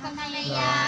看看了呀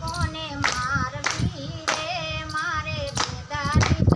કોને મારવી રે મારે બેદાની